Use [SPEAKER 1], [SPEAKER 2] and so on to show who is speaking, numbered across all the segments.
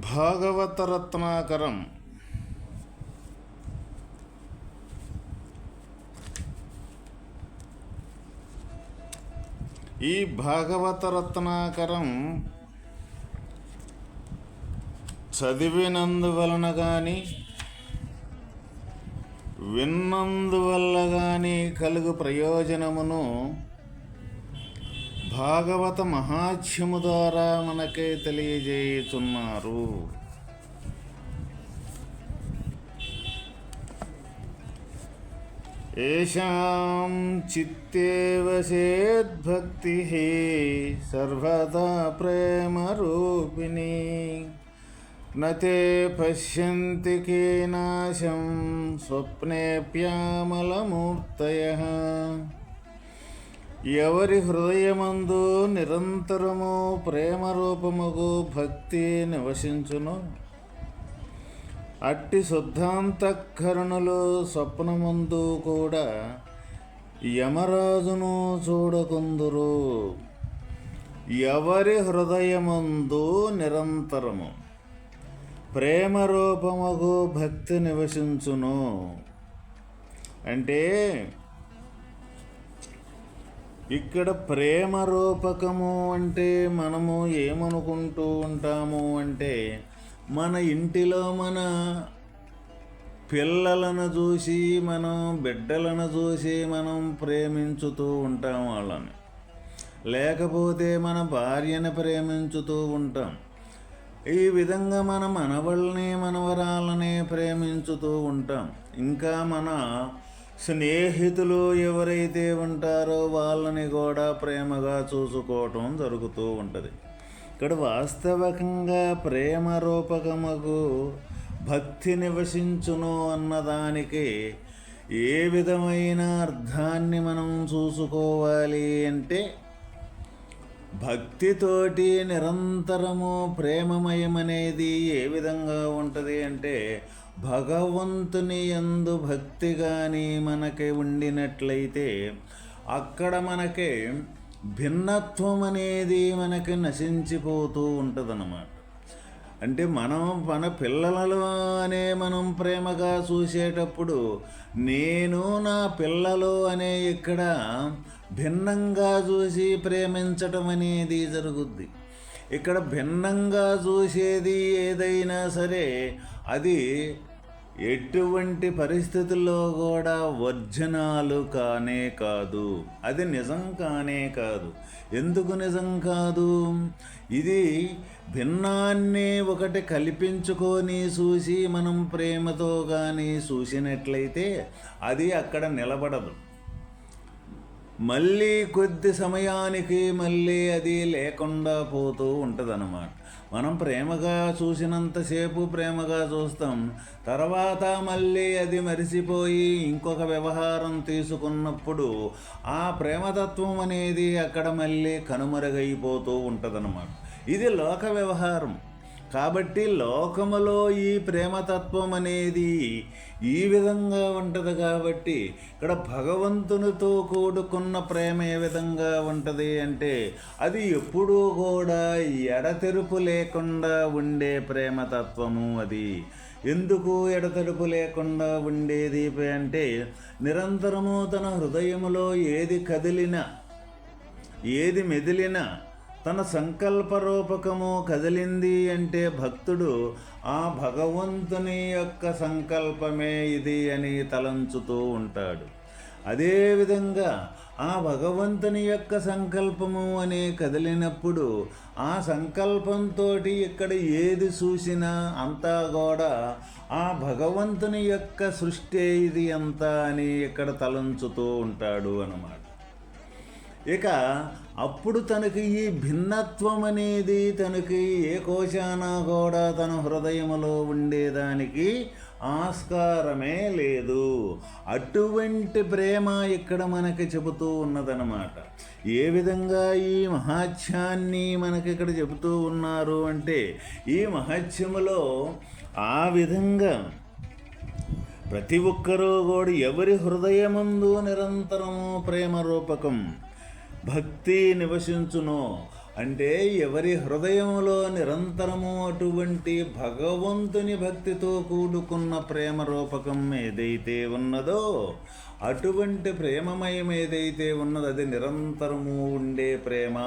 [SPEAKER 1] భాగవతరత్నాకరం. ఈ భాగవతరత్నాకరం చదివినందువలన కానీ విన్నందువల్ల కానీ కలుగు ప్రయోజనమును భాగవత మహాత్యము ద్వారా మనకే తెలియజేయుచున్నారు ఏషాం చిత్తే వసేద్భక్తి సర్వదా ప్రేమరూపిణి నతే పశ్యంతి కీనాశం స్వప్నేప్యామలమూర్తయ ఎవరి హృదయమందు నిరంతరము ప్రేమ రూపముగు భక్తి నివసించును? అట్టి శుద్ధాంతఃకరణులు స్వప్నమందు కూడా యమరాజును చూడకుందురు. ఎవరి హృదయమందు నిరంతరము ప్రేమ రూపముగు భక్తి నివసించును? అంటే ఇక్కడ ప్రేమ రూపకము అంటే మనము ఏమనుకుంటూ ఉంటాము అంటే మన ఇంటిలో మన పిల్లలను చూసి మనం బిడ్డలను చూసి మనం ప్రేమించుతూ ఉంటాం వాళ్ళని. లేకపోతే మన భార్యని ప్రేమించుతూ ఉంటాం. ఈ విధంగా మన మనవల్ని మనవరాలని ప్రేమించుతూ ఉంటాం. ఇంకా మన స్నేహితులు ఎవరైతే ఉంటారో వాళ్ళని కూడా ప్రేమగా చూసుకోవటం జరుగుతూ ఉంటుంది. ఇక్కడ వాస్తవికంగా ప్రేమ రూపకముకు భక్తి నివసించును అన్నదానికి ఏ విధమైన అర్థాన్ని మనం చూసుకోవాలి అంటే భక్తితోటి నిరంతరము ప్రేమమయమనేది ఏ విధంగా ఉంటుంది అంటే భగవంతుని ఎందు భక్తి కానీ మనకి ఉండినట్లయితే అక్కడ మనకి భిన్నత్వం అనేది మనకి నశించిపోతూ ఉంటుందన్నమాట. అంటే మనం మన పిల్లలలో అనే మనం ప్రేమగా చూసేటప్పుడు నేను నా పిల్లలు అనే ఇక్కడ భిన్నంగా చూసి ప్రేమించటం అనేది జరుగుద్ది. ఇక్కడ భిన్నంగా చూసేది ఏదైనా సరే అది ఎటువంటి పరిస్థితుల్లో కూడా వర్జనాలు కానే కాదు. అది నిజం కానే కాదు. ఎందుకు నిజం కాదు? ఇది భిన్నాన్ని ఒకటి కల్పించుకొని చూసి మనం ప్రేమతో కానీ చూసినట్లయితే అది అక్కడ నిలబడదు. మళ్ళీ కొద్ది సమయానికి మళ్ళీ అది లేకుండా పోతూ ఉంటుందన్నమాట. మనం ప్రేమగా చూసినంతసేపు ప్రేమగా చూస్తాం. తర్వాత మళ్ళీ అది మరిసిపోయి ఇంకొక వ్యవహారం తీసుకున్నప్పుడు ఆ ప్రేమతత్వం అనేది అక్కడ మళ్ళీ కనుమరుగైపోతూ ఉంటుందన్నమాట. ఇది లోక వ్యవహారం. కాబట్టి లోకములో ఈ ప్రేమతత్వం అనేది ఈ విధంగా ఉంటుంది కాబట్టి ఇక్కడ భగవంతునితో కూడుకున్న ప్రేమ ఏ విధంగా ఉంటుంది అంటే అది ఎప్పుడూ కూడా ఎడతెరుపు లేకుండా ఉండే ప్రేమతత్వము అది. ఎందుకు ఎడతెరుపు లేకుండా ఉండేది అంటే నిరంతరము తన హృదయములో ఏది కదిలినా ఏది మెదిలినా తన సంకల్ప రూపకము కదిలింది అంటే భక్తుడు ఆ భగవంతుని యొక్క సంకల్పమే ఇది అని తలంచుతూ ఉంటాడు. అదేవిధంగా ఆ భగవంతుని యొక్క సంకల్పము అనే కదిలినప్పుడు ఆ సంకల్పంతో ఇక్కడ ఏది చూసినా అంతా కూడా ఆ భగవంతుని యొక్క సృష్టి ఇది అంతా అని ఇక్కడ తలంచుతూ ఉంటాడు అన్నమాట. ఇక అప్పుడు తనకి ఈ భిన్నత్వం అనేది తనకి ఏ కోశాన కూడా తన హృదయములో ఉండేదానికి ఆస్కారమే లేదు. అటువంటి ప్రేమ ఇక్కడ మనకి చెబుతూ ఉన్నదనమాట ఏ విధంగా ఈ మహాత్యాన్ని మనకి ఇక్కడ చెబుతూ ఉన్నారు అంటే ఈ మహత్యములో ఆ విధంగా ప్రతి ఒక్కరూ కూడా ఎవరి హృదయముందు నిరంతరము ప్రేమ రూపకం భక్తి నివసించును. అంటే ఎవరి హృదయంలో నిరంతరము అటువంటి భగవంతుని భక్తితో కూడుకున్న ప్రేమ రూపకం ఏదైతే ఉన్నదో అటువంటి ప్రేమమయం ఏదైతే ఉన్నదో అది నిరంతరము ఉండే ప్రేమ.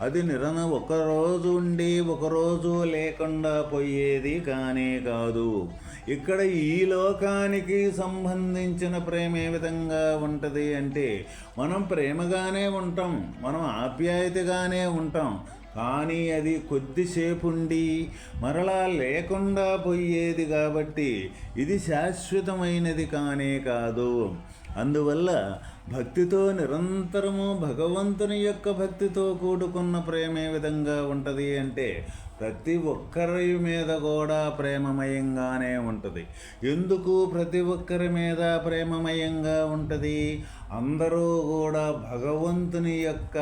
[SPEAKER 1] అది నిరన ఒకరోజు ఉండి ఒకరోజు లేకుండా పోయేది కానే కాదు. ఇక్కడ ఈ లోకానికి సంబంధించిన ప్రేమ ఏ విధంగా ఉంటుంది అంటే మనం ప్రేమగానే ఉంటాం మనం ఆప్యాయతగానే ఉంటాం కానీ అది కొద్దిసేపు ఉండి మరలా లేకుండా పోయేది కాబట్టి ఇది శాశ్వతమైనది కానే కాదు. అందువల్ల భక్తితో నిరంతరము భగవంతుని యొక్క భక్తితో కూడుకున్న ప్రేమ ఏ విధంగా ఉంటుంది అంటే ప్రతి ఒక్కరి మీద కూడా ప్రేమమయంగానే ఉంటుంది. ఎందుకు ప్రతి ఒక్కరి మీద ప్రేమమయంగా ఉంటుంది? అందరూ కూడా భగవంతుని యొక్క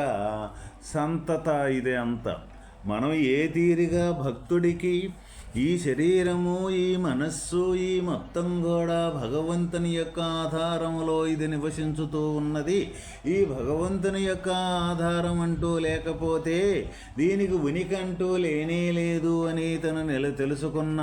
[SPEAKER 1] సంతత ఇదే అంత. మనం ఏ తీరిగా భక్తుడికి ఈ శరీరము ఈ మనస్సు ఈ మొత్తం కూడా భగవంతుని యొక్క ఆధారములో ఇది నివసించుతూ ఉన్నది. ఈ భగవంతుని యొక్క ఆధారం అంటూ లేకపోతే దీనికి ఉనికి అంటూ లేనే లేదు అని తను నెల తెలుసుకున్న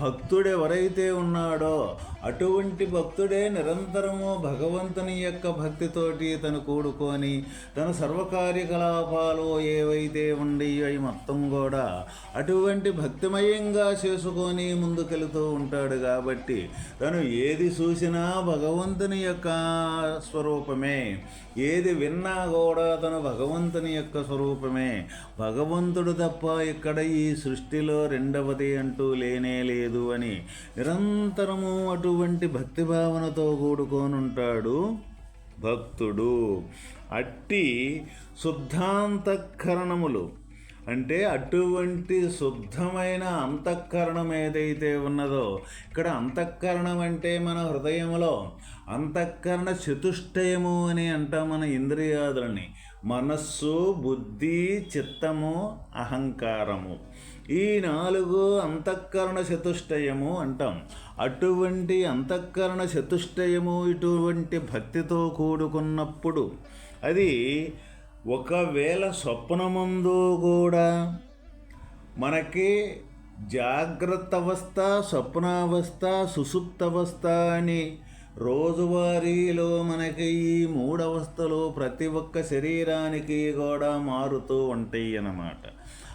[SPEAKER 1] భక్తుడెవరైతే ఉన్నాడో అటువంటి భక్తుడే నిరంతరము భగవంతుని యొక్క భక్తితోటి తను కూడుకొని తన సర్వకార్యకలాపాలు ఏవైతే ఉండయో మొత్తం కూడా అటువంటి భక్తిమయంగా చేసుకొని ముందుకెళుతూ ఉంటాడు కాబట్టి తను ఏది చూసినా భగవంతుని యొక్క స్వరూపమే. ఏది విన్నా కూడా తను భగవంతుని యొక్క స్వరూపమే. భగవంతుడు తప్ప ఇక్కడ ఈ సృష్టిలో రెండవది అంటూ లేనే లేదు. లేదు అని నిరంతరము అటువంటి భక్తి భావనతో కూడుకోనుంటాడు భక్తుడు. అట్టి శుద్ధాంతఃకరణములు అంటే అటువంటి శుద్ధమైన అంతఃకరణం ఏదైతే ఉన్నదో ఇక్కడ అంతఃకరణం అంటే మన హృదయంలో అంతఃకరణ చతుష్టయము అని అంటాం మన ఇంద్రియాదులని. మనస్సు బుద్ధి చిత్తము అహంకారము. ఈ నాలుగు అంతఃకరణ చతుష్టయము అంటాం. అటువంటి అంతఃకరణ చతుష్టయము ఇటువంటి భక్తితో కూడుకున్నప్పుడు అది ఒకవేళ స్వప్నముందు కూడా మనకి జాగ్రత్త అవస్థ స్వప్నావస్థ సుసుప్తవస్థ అని రోజువారీలో మనకి ఈ మూడవస్థలు ప్రతి ఒక్క శరీరానికి కూడా మారుతూ ఉంటాయి అన్నమాట.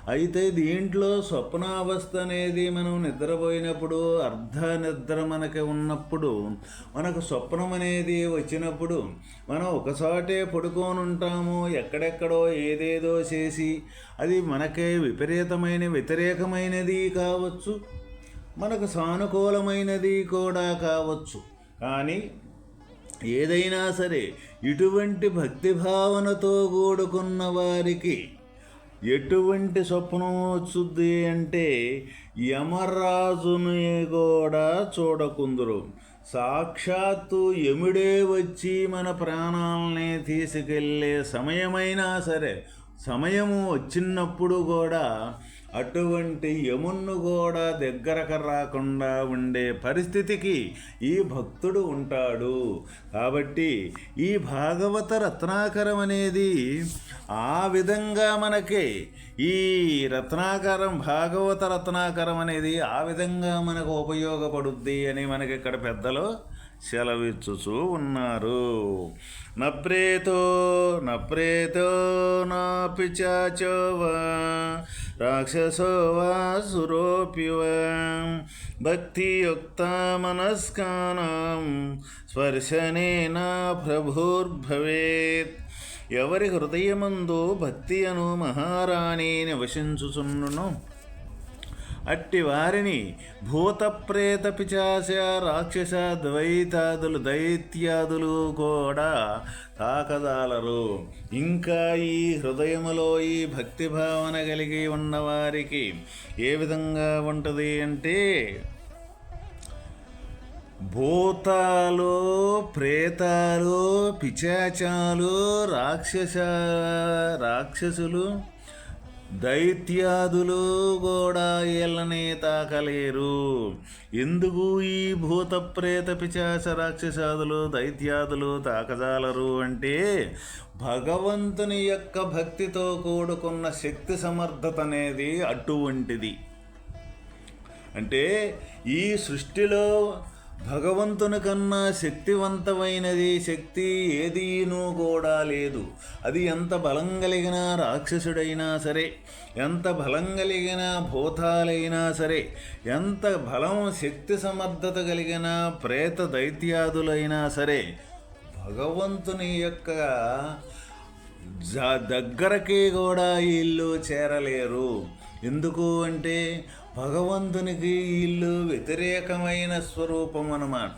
[SPEAKER 1] అయితే దీంట్లో స్వప్నావస్థ అనేది మనం నిద్రపోయినప్పుడు అర్ధ నిద్ర మనకి ఉన్నప్పుడు మనకు స్వప్నం అనేది వచ్చినప్పుడు మనం ఒకసాటే పడుకొని ఉంటాము ఎక్కడెక్కడో ఏదేదో చేసి అది మనకే విపరీతమైన వ్యతిరేకమైనది కావచ్చు మనకు సానుకూలమైనది కూడా కావచ్చు. కానీ ఏదైనా సరే ఇటువంటి భక్తి భావనతో కూడుకున్న వారికి ఎటువంటి స్వప్నం వచ్చుద్ది అంటే యమరాజుని కూడా చూడకుందరు. సాక్షాత్తు యముడే వచ్చి మన ప్రాణాలని తీసుకెళ్ళే సమయమైనా సరే సమయము వచ్చినప్పుడు కూడా అటువంటి యమున్ను కూడా దగ్గరకు రాకుండా ఉండే పరిస్థితికి ఈ భక్తుడు ఉంటాడు. కాబట్టి ఈ భాగవత రత్నాకరం అనేది ఆ విధంగా మనకి ఈ రత్నాకరం భాగవత రత్నాకరం అనేది ఆ విధంగా మనకు ఉపయోగపడుద్ది అని మనకి ఇక్కడ పెద్దలు సెలవిచ్చుచూ ఉన్నారు. నప్రేతో నప్రేతో నాపి పిచాచోవా రాక్షసోవా సురోపివా. వా మనస్కానం వా భక్తియుక్త స్పర్శనేన ప్రభుర్భవేత్. ఎవరి హృదయమందు భక్తి అను మహారాణి నివసించుచున్నును అట్టి వారిని భూత ప్రేత పిచాచ రాక్షస ద్వైతాదులు దైత్యాదులు కూడా తాకదాలరు. ఇంకా ఈ హృదయములో ఈ భక్తి భావన కలిగి ఉన్నవారికి ఏ విధంగా ఉంటుంది అంటే భూతాలు ప్రేతాలు పిచాచాలు రాక్షస రాక్షసులు దైత్యాదులు కూడా వీళ్ళని తాకలేరు. ఎందుకు ఈ భూత ప్రేత పిచాచ రాక్షసాదులు దైత్యాదులు తాకజాలరు అంటే భగవంతుని యొక్క భక్తితో కూడుకున్న శక్తి సమర్థత అనేది అటువంటిది. అంటే ఈ సృష్టిలో భగవంతుని కన్నా శక్తివంతమైనది శక్తి ఏదీనూ కూడా లేదు. అది ఎంత బలం కలిగిన రాక్షసుడైనా సరే ఎంత బలం కలిగిన భూతాలైనా సరే ఎంత బలం శక్తి సమర్థత కలిగిన ప్రేత దైత్యాదులైనా సరే భగవంతుని యొక్క జ- దగ్గరకి కూడా వీళ్ళు చేరలేరు. ఎందుకు అంటే భగవంతునికి వీళ్ళు వ్యతిరేకమైన స్వరూపం అన్నమాట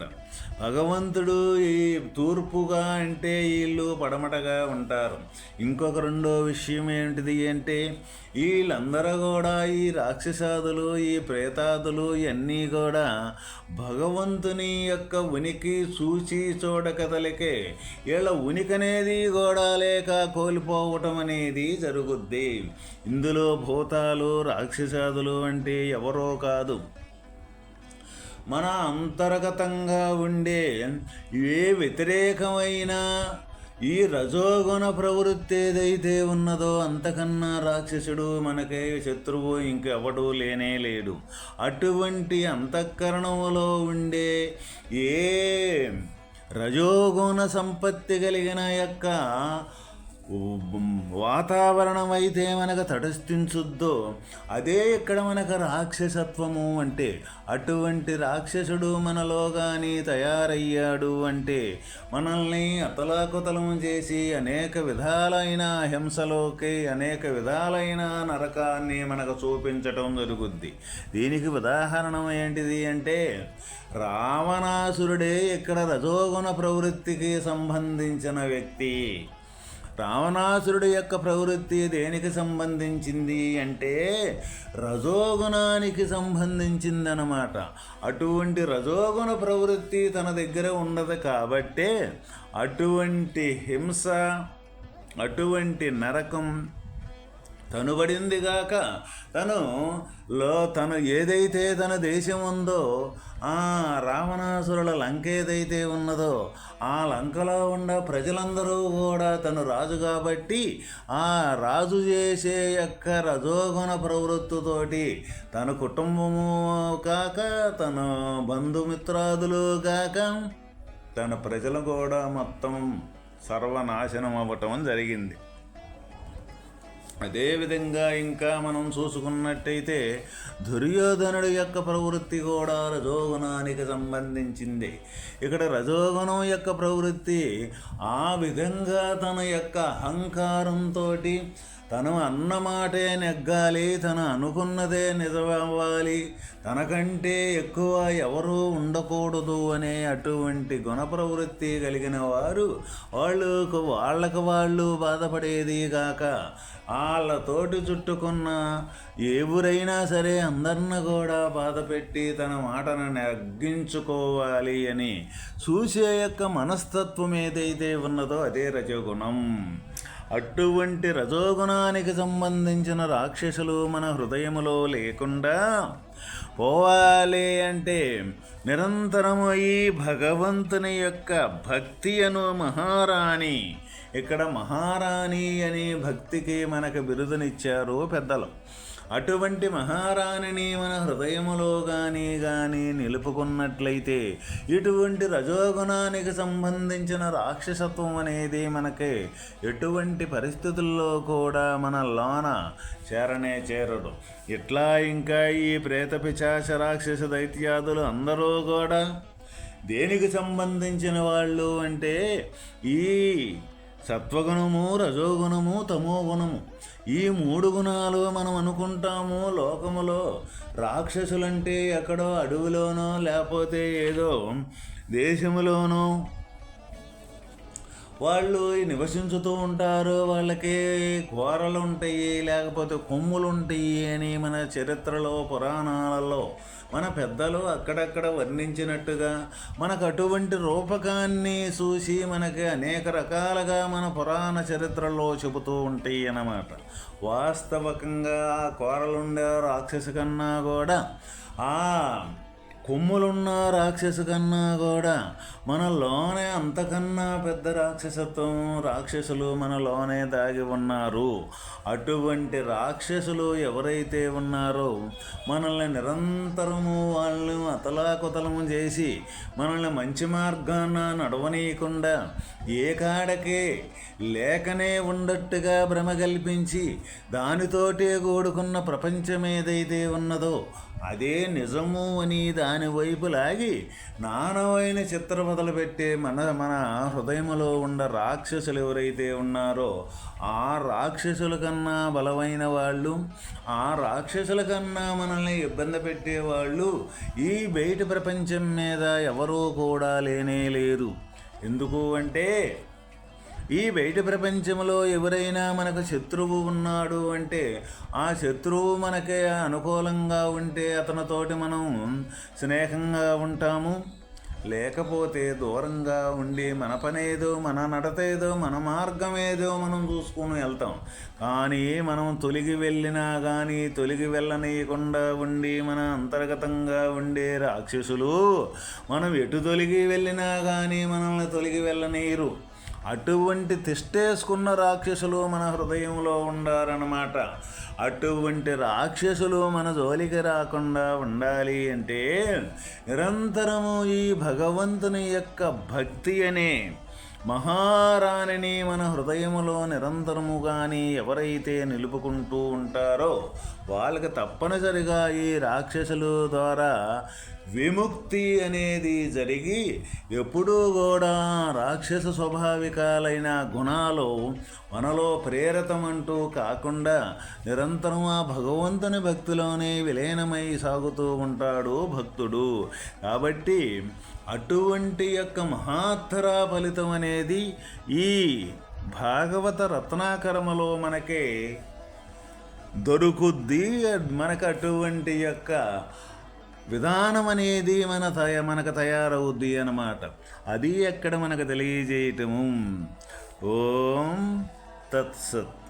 [SPEAKER 1] భగవంతుడు ఈ తూర్పుగా అంటే వీళ్ళు పడమటగా ఉంటారు. ఇంకొక రెండో విషయం ఏంటిది అంటే వీళ్ళందరూ కూడా ఈ రాక్షసాదులు ఈ ప్రేతాదులు ఇవన్నీ కూడా భగవంతుని యొక్క ఉనికి చూచి చూడకదలికే వీళ్ళ ఉనికి అనేది కూడా లేక కోల్పోవటం అనేది జరుగుద్ది. ఇందులో భూతాలు రాక్షసాదులు అంటే ఎవరో కాదు. మన అంతర్గతంగా ఉండే ఏ వ్యతిరేకమైన ఈ రజోగుణ ప్రవృత్తి ఏదైతే ఉన్నదో అంతకన్నా రాక్షసుడు మనకే శత్రువు ఇంకెవడూ లేనే లేడు. అటువంటి అంతఃకరణములో ఉండే ఏ రజోగుణ సంపత్తి కలిగిన యొక్క వాతావరణం అయితే మనకు తటస్థించుద్దో అదే ఇక్కడ మనకు రాక్షసత్వము అంటే అటువంటి రాక్షసుడు మనలో కానీ తయారయ్యాడు అంటే మనల్ని అతలాకుతలం చేసి అనేక విధాలైన హింసలోకి అనేక విధాలైన నరకాన్ని మనకు చూపించటం జరుగుద్ది. దీనికి ఉదాహరణ ఏంటిది అంటే రావణాసురుడే ఇక్కడ రజోగుణ ప్రవృత్తికి సంబంధించిన వ్యక్తి. రావణాసురుడు యొక్క ప్రవృత్తి దేనికి సంబంధించింది అంటే రజోగుణానికి సంబంధించిందనమాట అటువంటి రజోగుణ ప్రవృత్తి తన దగ్గర ఉండదు కాబట్టే అటువంటి హింస అటువంటి నరకం తనుబడింది గాక తను లో తను ఏదైతే తన దేశం ఉందో ఆ రావణాసురుల లంక ఏదైతే ఉన్నదో ఆ లంకలో ఉన్న ప్రజలందరూ కూడా తను రాజు కాబట్టి ఆ రాజు చేసే యొక్క రజోగుణ ప్రవృత్తితోటి తన కుటుంబము కాక తన బంధుమిత్రాదులు కాక తన ప్రజలు కూడా మొత్తం సర్వనాశనం అవ్వటం జరిగింది. అదేవిధంగా ఇంకా మనం చూసుకున్నట్టయితే దుర్యోధనుడి యొక్క ప్రవృత్తి కూడా రజోగుణానికి సంబంధించింది. ఇక్కడ రజోగుణం యొక్క ప్రవృత్తి ఆ విధంగా తన యొక్క అహంకారంతో తను అన్నమాటే నెగ్గాలి తను అనుకున్నదే నిజమవ్వాలి తనకంటే ఎక్కువ ఎవరూ ఉండకూడదు అనే అటువంటి గుణ ప్రవృత్తి కలిగిన వారు వాళ్ళకు వాళ్ళకు వాళ్ళు బాధపడేది కాక వాళ్ళతోటి చుట్టుకున్న ఎవరైనా సరే అందరిని కూడా బాధపెట్టి తన మాటను నెగ్గించుకోవాలి అని చూసే యొక్క మనస్తత్వం ఏదైతే ఉన్నదో అదే రజగుణం. అటువంటి రజోగుణానికి సంబంధించిన రాక్షసులు మన హృదయములో లేకుండా పోవాలి అంటే నిరంతరము ఈ భగవంతుని యొక్క భక్తి అను మహారాణి. ఇక్కడ మహారాణి అనే భక్తికి మనకు బిరుదునిచ్చారు పెద్దలు. అటువంటి మహారాణిని మన హృదయములో కానీ కానీ నిలుపుకున్నట్లయితే ఇటువంటి రజోగుణానికి సంబంధించిన రాక్షసత్వం అనేది మనకి ఎటువంటి పరిస్థితుల్లో కూడా మన లోన చేరనే చేరదు. ఇట్లా ఇంకా ఈ ప్రేత పిచాచ రాక్షస దైత్యాదులు అందరూ కూడా దేనికి సంబంధించిన వాళ్ళు అంటే ఈ సత్వగుణము రజోగుణము తమోగుణము ఈ మూడు గుణాలు మనం అనుకుంటాము లోకములో. రాక్షసులంటే ఎక్కడో అడవిలోనో లేకపోతే ఏదో దేశములోనో వాళ్ళు నివసించుతూ ఉంటారు వాళ్ళకి కూరలు ఉంటాయి లేకపోతే కొమ్ములు ఉంటాయి అని మన చరిత్రలో పురాణాలలో మన పెద్దలు అక్కడక్కడ వర్ణించినట్టుగా మనకు అటువంటి రూపకాన్ని చూసి మనకి అనేక రకాలుగా మన పురాణ చరిత్రలో చెబుతూ ఉంటాయి అన్నమాట. వాస్తవకంగా కూరలుండే రాక్షసు కన్నా కూడా ఆ కొమ్ములున్న రాక్షసు కన్నా కూడా మనలోనే అంతకన్నా పెద్ద రాక్షసత్వం రాక్షసులు మనలోనే దాగి ఉన్నారు. అటువంటి రాక్షసులు ఎవరైతే ఉన్నారో మనల్ని నిరంతరము వాళ్ళు అతలాకుతలము చేసి మనల్ని మంచి మార్గాన నడవనీయకుండా ఏ కాడకే లేకనే ఉండట్టుగా భ్రమ కల్పించి దానితోటే కూడుకున్న ప్రపంచం ఏదైతే ఉన్నదో అదే నిజము అని దాని వైపు లాగి నానవైన చిత్ర మొదలుపెట్టే మన మన హృదయములో ఉన్న రాక్షసులు ఎవరైతే ఉన్నారో ఆ రాక్షసుల కన్నా బలమైన వాళ్ళు ఆ రాక్షసుల కన్నా మనల్ని ఇబ్బంది పెట్టేవాళ్ళు ఈ బయట ప్రపంచం మీద ఎవరూ కూడా లేనే లేదు ఎందుకు అంటే ఈ బయట ప్రపంచంలో ఎవరైనా మనకు శత్రువు ఉన్నాడు అంటే ఆ శత్రువు మనకి అనుకూలంగా ఉంటే అతనితోటి మనం స్నేహంగా ఉంటాము. లేకపోతే దూరంగా ఉండి మన పనేదో మన నడతేదో మన మార్గం ఏదో మనం చూసుకుని వెళ్తాం. కానీ మనం తొలిగి వెళ్ళినా కానీ తొలిగి వెళ్ళనీయకుండా ఉండి మన అంతర్గతంగా ఉండే రాక్షసులు మనం ఎటు తొలిగి వెళ్ళినా కానీ మనల్ని తొలిగి వెళ్ళనీయరు. అటువంటి తిష్టేసుకున్న రాక్షసులు మన హృదయంలో ఉండారన్నమాట. అటువంటి రాక్షసులు మన జోలికి రాకుండా ఉండాలి అంటే నిరంతరము ఈ భగవంతుని యొక్క భక్తి అనే మహారాణిని మన హృదయములో నిరంతరము కానీ ఎవరైతే నిలుపుకుంటూ ఉంటారో వాళ్ళకి తప్పనిసరిగా ఈ రాక్షసుల ద్వారా విముక్తి అనేది జరిగి ఎప్పుడూ కూడా రాక్షస స్వాభావికాలైన గుణాలు మనలో ప్రేరితమంటూ కాకుండా నిరంతరం ఆ భగవంతుని భక్తిలోనే విలీనమై సాగుతూ ఉంటాడు భక్తుడు. కాబట్టి అటువంటి యొక్క మహాత్తర ఫలితం అనేది ఈ భాగవత రత్నాకరమలో మనకే దొరుకుద్ది మనకు అటువంటి యొక్క విధానం అనేది మన తయ మనకు తయారవుద్ది అన్నమాట. అది ఎక్కడ మనకు తెలియజేయటము? ఓం తత్సత్